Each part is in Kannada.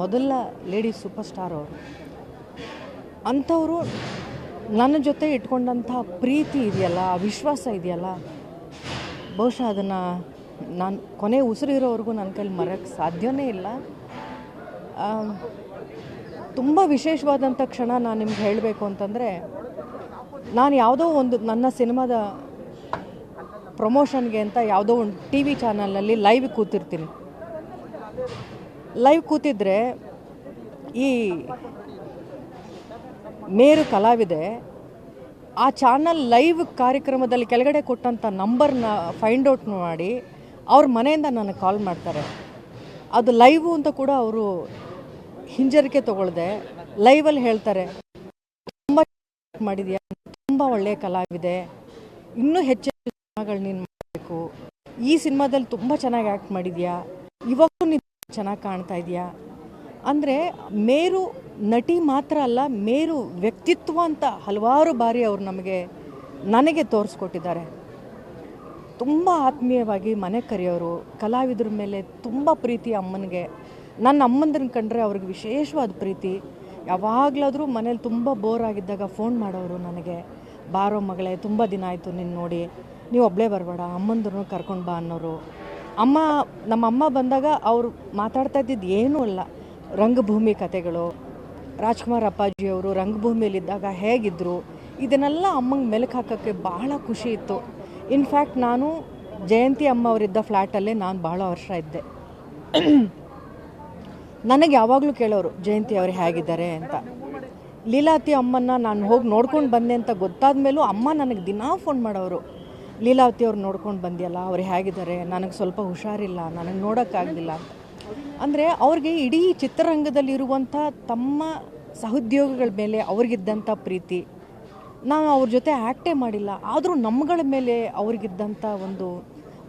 ಮೊದಲ ಲೇಡಿ ಸೂಪರ್ ಸ್ಟಾರ್ ಅವರು. ಅಂಥವರು ನನ್ನ ಜೊತೆ ಇಟ್ಕೊಂಡಂಥ ಪ್ರೀತಿ ಇದೆಯಲ್ಲ ವಿಶ್ವಾಸ ಇದೆಯಲ್ಲ, ಬಹುಶಃ ಅದನ್ನು ನಾನು ಕೊನೆ ಉಸಿರಿರೋವರೆಗೂ ನನ್ನ ಕೈಲಿ ಮರೆಯೋಕ್ಕೆ ಸಾಧ್ಯವೇ ಇಲ್ಲ. ತುಂಬ ವಿಶೇಷವಾದಂಥ ಕ್ಷಣ ನಾನು ನಿಮ್ಗೆ ಹೇಳಬೇಕು ಅಂತಂದರೆ, ನಾನು ಯಾವುದೋ ಒಂದು ನನ್ನ ಸಿನಿಮಾದ ಪ್ರಮೋಷನ್ಗೆ ಅಂತ ಯಾವುದೋ ಒಂದು ಟಿ ವಿ ಚಾನಲಲ್ಲಿ ಲೈವ್ ಕೂತಿರ್ತೀನಿ. ಲೈವ್ ಕೂತಿದ್ರೆ ಈ ಮೇರು ಕಲಾವಿದೆ ಆ ಚಾನಲ್ ಲೈವ್ ಕಾರ್ಯಕ್ರಮದಲ್ಲಿ ಕೆಳಗಡೆ ಕೊಟ್ಟಂಥ ನಂಬರ್ನ ಫೈಂಡ್ ಔಟ್ ಮಾಡಿ ಅವ್ರ ಮನೆಯಿಂದ ನನಗೆ ಕಾಲ್ ಮಾಡ್ತಾರೆ. ಅದು ಲೈವು ಅಂತ ಕೂಡ ಅವರು ಹಿಂಜರಿಕೆ ತಗೊಳ್ದೆ ಲೈವಲ್ಲಿ ಹೇಳ್ತಾರೆ, ತುಂಬ ಮಾಡಿದೆಯಾ? ತುಂಬ ಒಳ್ಳೆಯ ಕಲಾವಿದೆ. ಇನ್ನೂ ಹೆಚ್ಚು ಸಿನಿಮಾಗಳು ನೀನು ಮಾಡಬೇಕು. ಈ ಸಿನಿಮಾದಲ್ಲಿ ತುಂಬ ಚೆನ್ನಾಗಿ ಆ್ಯಕ್ಟ್ ಮಾಡಿದೆಯಾ? ಇವಾಗೂ ಚೆನ್ನಾಗಿ ಕಾಣ್ತಾ ಇದೆಯಾ? ಅಂದರೆ ಮೇರು ನಟಿ ಮಾತ್ರ ಅಲ್ಲ, ಮೇರು ವ್ಯಕ್ತಿತ್ವ ಅಂತ ಹಲವಾರು ಬಾರಿ ಅವರು ನಮಗೆ, ನನಗೆ ತೋರಿಸ್ಕೊಟ್ಟಿದ್ದಾರೆ. ತುಂಬ ಆತ್ಮೀಯವಾಗಿ ಮನೆ ಕರೆಯೋರು, ಕಲಾವಿದ್ರ ಮೇಲೆ ತುಂಬ ಪ್ರೀತಿ ಅಮ್ಮನಿಗೆ. ನನ್ನ ಅಮ್ಮಂದ್ರನ್ನ ಕಂಡ್ರೆ ಅವ್ರಿಗೆ ವಿಶೇಷವಾದ ಪ್ರೀತಿ. ಯಾವಾಗಲಾದರೂ ಮನೇಲಿ ತುಂಬ ಬೋರ್ ಆಗಿದ್ದಾಗ ಫೋನ್ ಮಾಡೋರು ನನಗೆ. ಬಾರೋ ಮಗಳೇ, ತುಂಬ ದಿನ ಆಯಿತು ನಿನ್ನ ನೋಡಿ. ನೀವು ಒಬ್ಬಳೇ ಬರಬೇಡ ಅಮ್ಮಂದ್ರೂ ಕರ್ಕೊಂಡು ಬಾ ಅನ್ನೋರು. ಅಮ್ಮ, ನಮ್ಮ ಅಮ್ಮ ಬಂದಾಗ ಅವರು ಮಾತಾಡ್ತಾ ಇದ್ದಿದ್ದು ಏನೂ ಅಲ್ಲ. ರಂಗಭೂಮಿ ಕತೆಗಳು, ರಾಜ್ಕುಮಾರ್ ಅಪ್ಪಾಜಿಯವರು ರಂಗಭೂಮಿಯಲ್ಲಿದ್ದಾಗ ಹೇಗಿದ್ದರು ಇದನ್ನೆಲ್ಲ ಅಮ್ಮಂಗೆ ಮೆಲುಕು ಹಾಕೋಕ್ಕೆ ಬಹಳ ಖುಷಿ ಇತ್ತು. ಇನ್ಫ್ಯಾಕ್ಟ್ ನಾನು ಜಯಂತಿ ಅಮ್ಮ ಅವರಿದ್ದ ಫ್ಲ್ಯಾಟಲ್ಲೇ ನಾನು ಭಾಳ ವರ್ಷ ಇದ್ದೆ. ನನಗೆ ಯಾವಾಗಲೂ ಕೇಳೋರು, ಜಯಂತಿ ಅವರು ಹೇಗಿದ್ದಾರೆ ಅಂತ. ಲೀಲಾತಿ ಅಮ್ಮನ್ನ ನಾನು ಹೋಗಿ ನೋಡ್ಕೊಂಡು ಬಂದೆ ಅಂತ ಗೊತ್ತಾದ ಮೇಲೂ ಅಮ್ಮ ನನಗೆ ದಿನಾ ಫೋನ್ ಮಾಡೋರು. ಲೀಲಾವತಿ ಅವ್ರು ನೋಡ್ಕೊಂಡು ಬಂದಿಯಲ್ಲ, ಅವ್ರು ಹೇಗಿದ್ದಾರೆ? ನನಗೆ ಸ್ವಲ್ಪ ಹುಷಾರಿಲ್ಲ, ನನಗೆ ನೋಡೋಕ್ಕಾಗಲಿಲ್ಲ ಅಂದರೆ ಅವ್ರಿಗೆ ಇಡೀ ಚಿತ್ರರಂಗದಲ್ಲಿರುವಂಥ ತಮ್ಮ ಸಹೋದ್ಯೋಗಿಗಳ ಮೇಲೆ ಅವ್ರಿಗಿದ್ದಂಥ ಪ್ರೀತಿ. ನಾವು ಅವ್ರ ಜೊತೆ ಆ್ಯಕ್ಟೇ ಮಾಡಿಲ್ಲ, ಆದರೂ ನಮ್ಮಗಳ ಮೇಲೆ ಅವ್ರಿಗಿದ್ದಂಥ ಒಂದು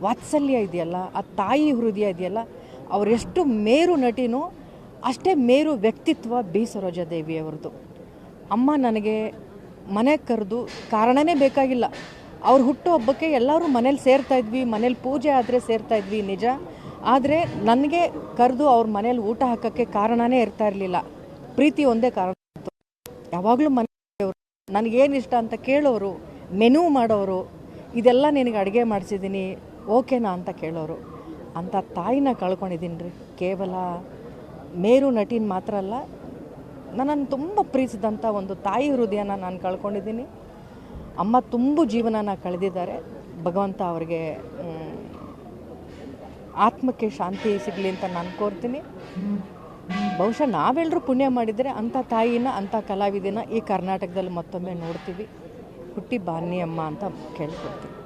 ವಾತ್ಸಲ್ಯ ಇದೆಯಲ್ಲ, ಆ ತಾಯಿ ಹೃದಯ ಇದೆಯಲ್ಲ ಅವರೆಷ್ಟು ಮೇರು ನಟಿನೋ ಅಷ್ಟೇ ಮೇರು ವ್ಯಕ್ತಿತ್ವ ಬಿ ಸರೋಜಾದೇವಿಯವ್ರದ್ದು ಅಮ್ಮ ನನಗೆ ಮನೆಗೆ ಕರೆದು ಕಾರಣನೇ ಬೇಕಾಗಿಲ್ಲ. ಅವ್ರ ಹುಟ್ಟು ಹಬ್ಬಕ್ಕೆ ಎಲ್ಲರೂ ಮನೇಲಿ ಸೇರ್ತಾ ಇದ್ವಿ, ಮನೇಲಿ ಪೂಜೆ ಆದರೆ ಸೇರ್ತಾ ಇದ್ವಿ ನಿಜ. ಆದರೆ ನನಗೆ ಕರೆದು ಅವ್ರ ಮನೇಲಿ ಊಟ ಹಾಕೋಕ್ಕೆ ಕಾರಣನೇ ಇರ್ತಾ ಇರಲಿಲ್ಲ. ಪ್ರೀತಿ ಒಂದೇ ಕಾರಣ. ಯಾವಾಗಲೂ ಮನೆಯವರು ನನಗೇನು ಇಷ್ಟ ಅಂತ ಕೇಳೋರು, ಮೆನು ಮಾಡೋರು, ಇದೆಲ್ಲ ನಿನಗೆ ಅಡುಗೆ ಮಾಡಿಸಿದ್ದೀನಿ ಓಕೆನಾ ಅಂತ ಕೇಳೋರು. ಅಂಥ ತಾಯಿನ ಕಳ್ಕೊಂಡಿದ್ದೀನಿ ರೀ ಕೇವಲ ಮೇರು ನಟಿನ ಮಾತ್ರ ಅಲ್ಲ ನನ್ನನ್ನು ತುಂಬ ಪ್ರೀತಿಸಿದಂಥ ಒಂದು ತಾಯಿ ಹೃದಯನ ನಾನು ಕಳ್ಕೊಂಡಿದ್ದೀನಿ ಅಮ್ಮ ತುಂಬ ಜೀವನನ ಕಳೆದಿದ್ದಾರೆ. ಭಗವಂತ ಅವರಿಗೆ ಆತ್ಮಕ್ಕೆ ಶಾಂತಿ ಸಿಗಲಿ ಅಂತ ನಾನು ಕೋರ್ತೀನಿ. ಬಹುಶಃ ನಾವೆಲ್ಲರೂ ಪುಣ್ಯ ಮಾಡಿದರೆ ಅಂಥ ತಾಯಿನ, ಅಂಥ ಕಲಾವಿದನ ಈ ಕರ್ನಾಟಕದಲ್ಲಿ ಮತ್ತೊಮ್ಮೆ ನೋಡ್ತೀವಿ. ಹುಟ್ಟಿ ಬಾನಿ ಅಮ್ಮ ಅಂತ ಕೇಳ್ಕೊಳ್ತೀನಿ